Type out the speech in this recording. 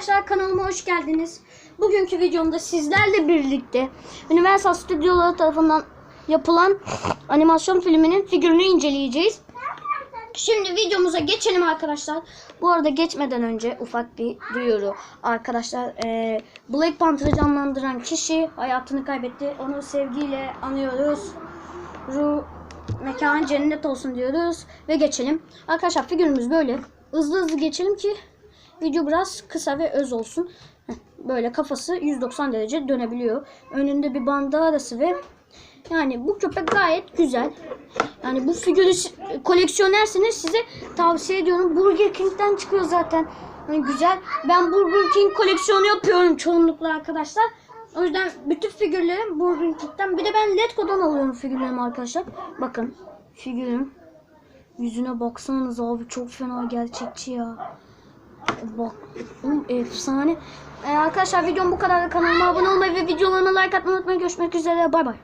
Arkadaşlar kanalıma hoş geldiniz. Bugünkü videomda sizlerle birlikte Universal Stüdyoları tarafından yapılan animasyon filminin figürünü inceleyeceğiz. Şimdi videomuza geçelim arkadaşlar. Bu arada geçmeden önce ufak bir duyuru. Arkadaşlar eee, Black Panther'ı canlandıran kişi hayatını kaybetti. Onu sevgiyle anıyoruz. Ruh mekan cennet olsun diyoruz ve geçelim. Arkadaşlar figürümüz böyle. Hızlı hızlı geçelim ki video biraz kısa ve öz olsun. Böyle kafası 190 derece dönebiliyor. Önünde bir bandarası ve yani bu köpek gayet güzel. Yani bu figürü si- koleksiyonerseniz size tavsiye ediyorum. Burger King'den çıkıyor zaten. Yani güzel. Ben Burger King koleksiyonu yapıyorum çoğunlukla arkadaşlar. O yüzden bütün figürlerim Burger King'den. Bir de ben Letgo'dan alıyorum figürlerimi arkadaşlar. Bakın figürüm. Yüzüne baksanız abi çok fena gerçekçi ya. Bak. oğlum efsane. Ee, arkadaşlar videom bu kadar. Kanalıma abone olmayı ve videolarıma like atmayı unutmayın. Görüşmek üzere. Bay bay.